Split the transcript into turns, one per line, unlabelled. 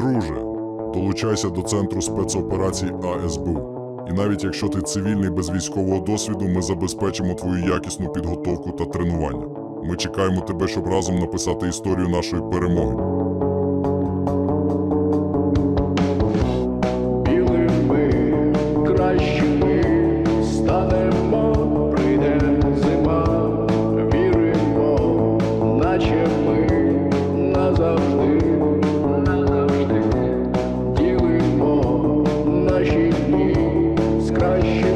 Друже, долучайся до центру спецоперацій АСБУ. І навіть якщо ти цивільний без військового досвіду, ми забезпечимо твою якісну підготовку та тренування. Ми чекаємо тебе, щоб разом написати історію нашої перемоги. Білим ми кращими станемо, прийде зима, віримо, наче ми. sure.